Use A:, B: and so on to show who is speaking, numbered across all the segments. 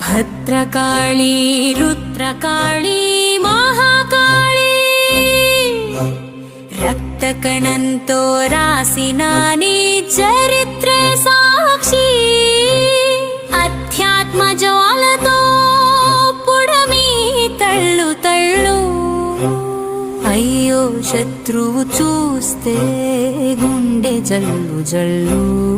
A: భద్రకాళీ రుద్రకాళీ మహాకాళీ. రక్తకణంతో రాసిన నీ చరిత్రే సాక్షి. అధ్యాత్మ జ్వాలతో పుడమి తళ్ళు తళ్ళు అయ్యో శత్రువు చూస్తే గుండె జల్లు జల్లు.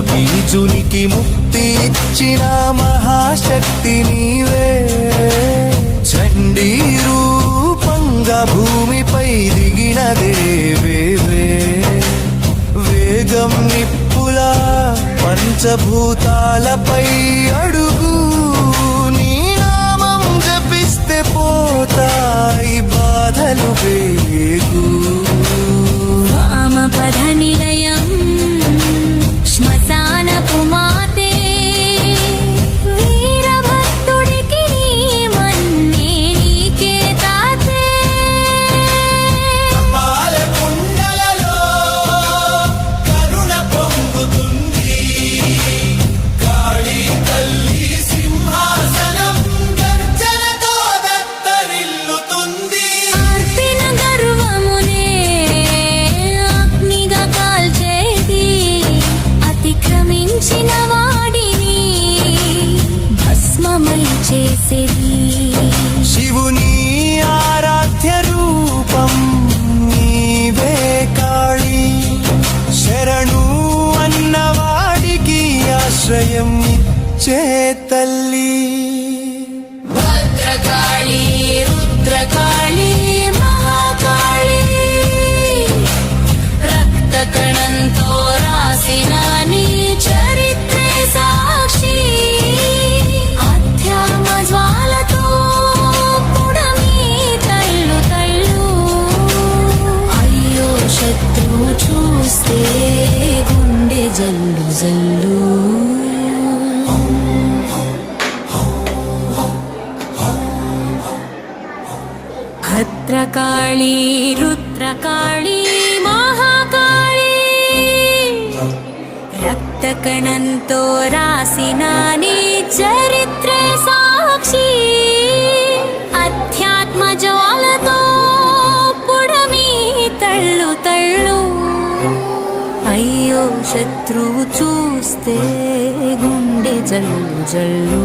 B: బీజునికి ముక్తి ఇచ్చిన మహాశక్తి నీవే. చండీ రూపంగా భూమిపై దిగిన దేవేవే వేగం నిప్పులా పంచభూతాలపై అడుగు. నీ నామం జపిస్తే పోతాయి బాధలు వేగు. 雪
A: భద్రకాళీ రుద్రకాళీ మహాకాళీ రక్తకణంతో రాసిన నీ చరిత్ర సాక్షి అధ్యాత్మ జ్వాలతో పుడమీ తళ్ళు తళ్ళు అయ్యో శత్రువు చూస్తే గుండె జల్లు జల్లు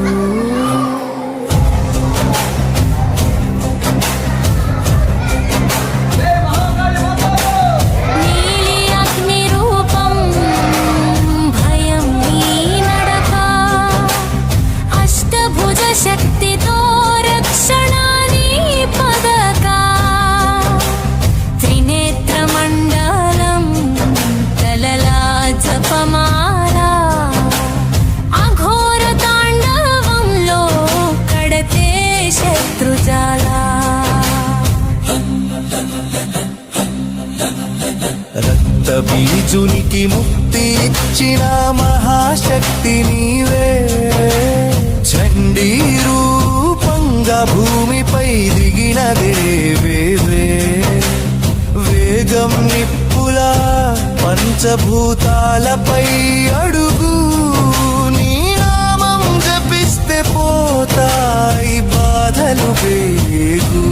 B: అర్జునికి ముక్తి ఇచ్చిన మహాశక్తి నీవే. చండీ రూపంగా భూమిపై దిగిన దేవేవే వేగం నిప్పులా పంచభూతాలపై అడుగు. నీ నామం జపిస్తే పోతాయి బాధలు వేగు.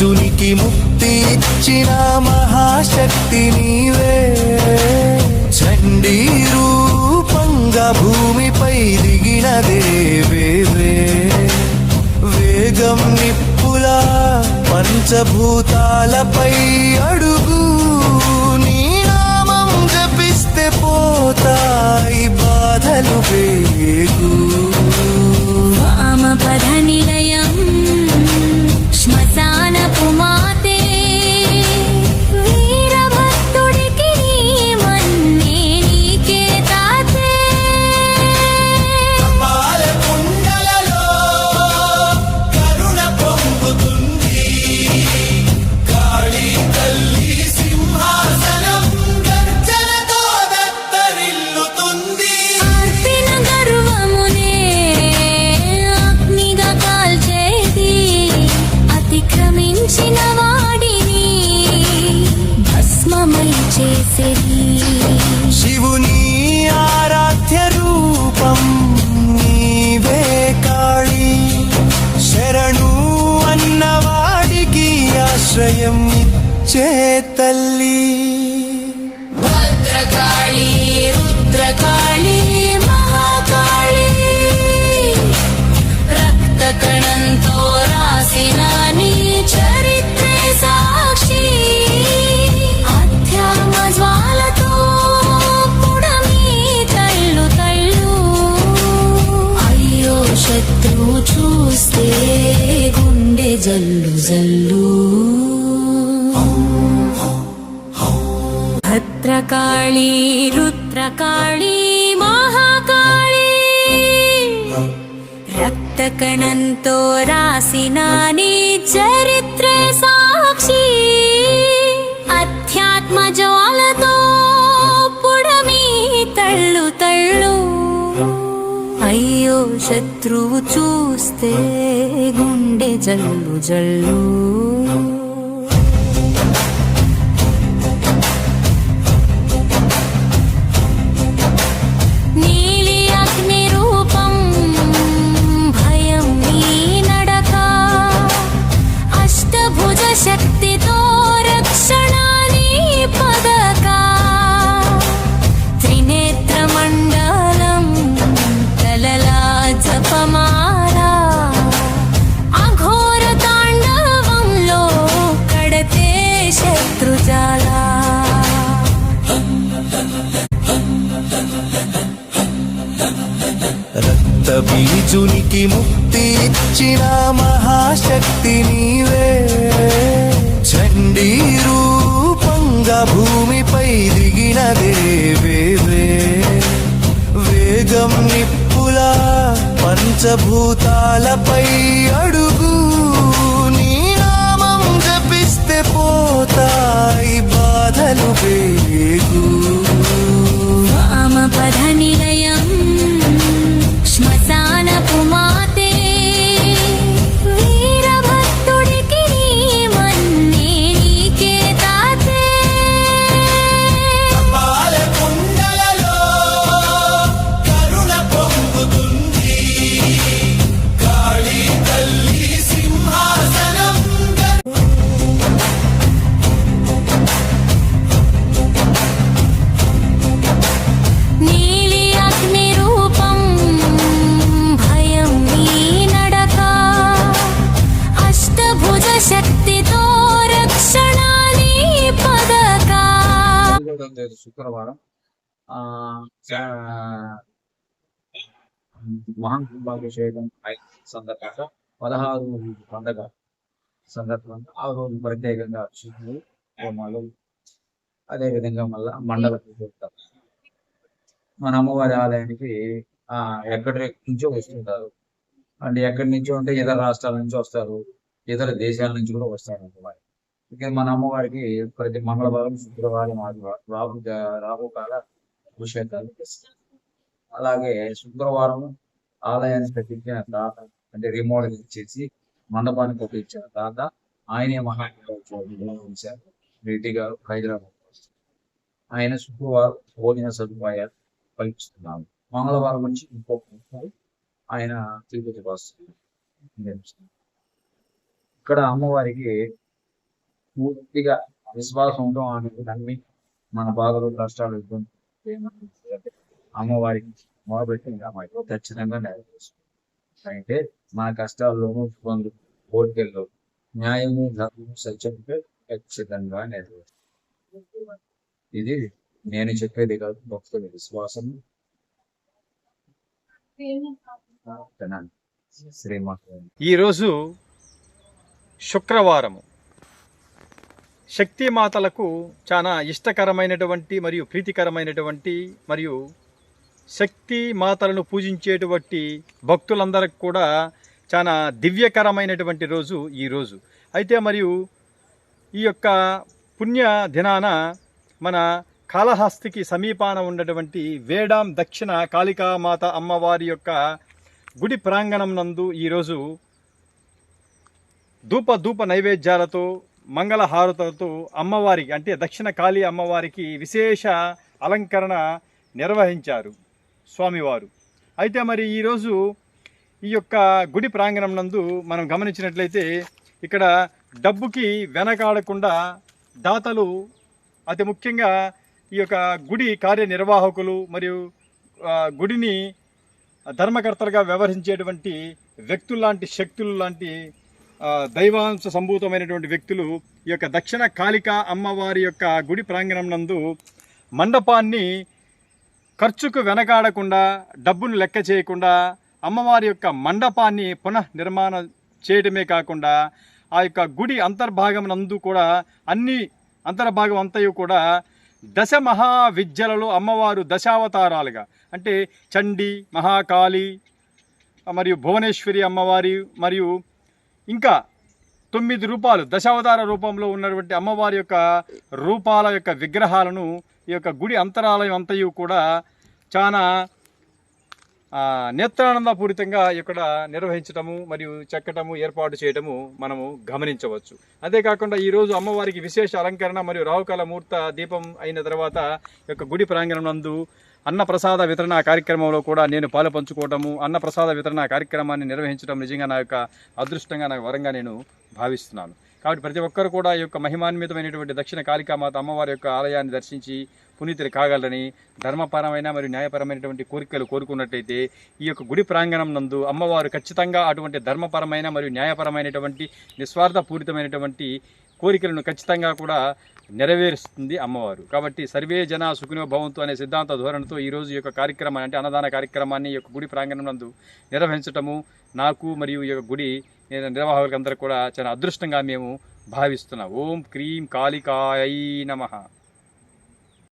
B: అర్జునికి ముక్తి ఇచ్చిన మహాశక్తి నీవే. చండీ రూపంగా భూమిపై దిగిన దేవేవే వేగం నిప్పులా పంచభూతాలపై చేతల్
A: భద్రకాళీ రుద్రకాళీ మహాకాళీ రక్తకణంతో రాసిన నీ చరిత్ర సాక్షి అధ్యాత్మ జ్వాలతో పుడమి తళ్ళు తళ్ళు అయ్యో శత్రువు చూస్తే గుండె
B: ఇచ్చిన మహాశక్తి నీవే. చండీ రూపంగా భూమిపై దిగిన దేవేవే వేగం నిప్పులా పంచభూతాలపై అడుగు. నీ నామం జపిస్తే పోతాయి బాధలు వేగు.
A: వామపద నిలయం శ్మశాన పుమాతే
C: శుక్రవారం. మహాకుంభాభిషేకం సందర్భంగా పదహారు పండగ సందర్భంగా ఆ రోజు ప్రత్యేకంగా శివుడు హోమాలు. అదేవిధంగా మళ్ళా మండల పూజ. మన అమ్మవారి ఆలయానికి ఆ ఎక్కడి నుంచో వస్తుంటారు. అంటే ఎక్కడి నుంచో అంటే ఇతర రాష్ట్రాల నుంచి వస్తారు. ఇతర దేశాల నుంచి కూడా వస్తారు అమ్మవారి. ఇక మన అమ్మవారికి ప్రతి మంగళవారం శుక్రవారం ఆదివారం రాహు రాహుకాల అభిషేకాలు అలాగే శుక్రవారం ఆలయాన్ని కట్టించిన తాత అంటే రిమోడల్ చేసి మండపాన్ని ఇచ్చిన తాత ఆయనే మహాచారు రెడ్డి గారు హైదరాబాద్ ఆయన శుక్రవారం భోజన సదుపాయాలు కల్పిస్తున్నాము మంగళవారం నుంచి ఇంకొక ఆయన తిరుపతి వస్తున్నారు ఇక్కడ అమ్మవారికి పూర్తిగా విశ్వాసం ఉండడం ఆమెకు నమ్మి మన బాధలు కష్టాలు ఇబ్బంది అమ్మవారికి మొదలుపెట్టింది ఇంకా మాకు ఖచ్చితంగా నెరవేరుస్తుంది అంటే మన కష్టాల్లోనూ ఇబ్బందులు కోరికల్లో న్యాయము ధర్మము సత్యంపై ఖచ్చితంగా నెరవేరుస్తుంది ఇది నేను చెప్పేది కాదు భక్తుల విశ్వాసం శ్రీమాత
D: ఈరోజు శుక్రవారము. శక్తి మాతలకు చాలా ఇష్టకరమైనటువంటి మరియు ప్రీతికరమైనటువంటి మరియు శక్తి మాతలను పూజించేటువంటి భక్తులందరికి కూడా చాలా దివ్యకరమైనటువంటి రోజు ఈ రోజు. అయితే మరియు ఈ యొక్క పుణ్య దినాన మన కాళహస్తికి సమీపాన ఉన్నటువంటి వేడాం దక్షిణ కాళికామాత అమ్మవారి యొక్క గుడి ప్రాంగణం నందు ఈరోజు ధూప ధూప నైవేద్యాలతో మంగళహారతులతో అమ్మవారికి అంటే దక్షిణ కాళీ అమ్మవారికి విశేష అలంకరణ నిర్వహించారు స్వామివారు. అయితే మరి ఈరోజు ఈ యొక్క గుడి ప్రాంగణం నందు మనం గమనించినట్లయితే ఇక్కడ డబ్బుకి వెనకాడకుండా దాతలు అతి ముఖ్యంగా ఈ యొక్క గుడి కార్యనిర్వాహకులు మరియు గుడిని ధర్మకర్తలుగా వ్యవహరించేటువంటి వ్యక్తులు లాంటి శక్తులు లాంటి దైవాంశ సంభూతమైనటువంటి వ్యక్తులు ఈ యొక్క దక్షిణ కాళిక అమ్మవారి యొక్క గుడి ప్రాంగణం నందు మండపాన్ని ఖర్చుకు వెనకాడకుండా డబ్బును లెక్క చేయకుండా అమ్మవారి యొక్క మండపాన్ని పునః నిర్మాణం చేయడమే కాకుండా ఆ యొక్క గుడి అంతర్భాగం నందు కూడా అన్ని అంతర్భాగం అంతయు కూడా దశ మహావిద్యలలో అమ్మవారు దశావతారాలుగా అంటే చండి మహాకాళి మరియు భువనేశ్వరి అమ్మవారి మరియు ఇంకా తొమ్మిది రూపాలు దశావతార రూపంలో ఉన్నటువంటి అమ్మవారి యొక్క రూపాల యొక్క విగ్రహాలను ఈ యొక్క గుడి అంతరాలయం అంతయు కూడా చాలా నేత్రానందపూరితంగా ఇక్కడ నిర్వహించటము మరియు చెక్కటము ఏర్పాటు చేయటము మనము గమనించవచ్చు. అంతేకాకుండా ఈరోజు అమ్మవారికి విశేష అలంకరణ మరియు రావుకాల ముహూర్త దీపం అయిన తర్వాత యొక్క గుడి ప్రాంగణం నందు అన్నప్రసాద వితరణ కార్యక్రమంలో కూడా నేను పాలు పంచుకోవటము అన్నప్రసాద వితరణ కార్యక్రమాన్ని నిర్వహించడం నిజంగా నా యొక్క అదృష్టంగా నాకు వరంగా నేను భావిస్తున్నాను. కాబట్టి ప్రతి ఒక్కరు కూడా ఈ యొక్క మహిమాన్వితమైనటువంటి దక్షిణ కాళికామాత అమ్మవారి యొక్క ఆలయాన్ని దర్శించి పునీతులు కాగలరని ధర్మపరమైన మరియు న్యాయపరమైనటువంటి కోరికలు కోరుకున్నట్టయితే ఈ యొక్క గుడి ప్రాంగణం నందు అమ్మవారు ఖచ్చితంగా అటువంటి ధర్మపరమైన మరియు న్యాయపరమైనటువంటి నిస్వార్థపూరితమైనటువంటి కోరికలను ఖచ్చితంగా కూడా నెరవేరుస్తుంది అమ్మవారు. కాబట్టి సర్వే జన సుఖినో భవంతు అనే సిద్ధాంత ధోరణితో ఈ రోజు యొక్క కార్యక్రమాన్ని అంటే అన్నదాన కార్యక్రమాన్ని ఈ యొక్క గుడి ప్రాంగణంలో నిర్వహించటము నాకు మరియు ఈ యొక్క గుడి నిర్వాహకులందరూ కూడా చాలా అదృష్టంగా మేము భావిస్తున్నాం. ఓం క్రీం కాళికాయ నమః.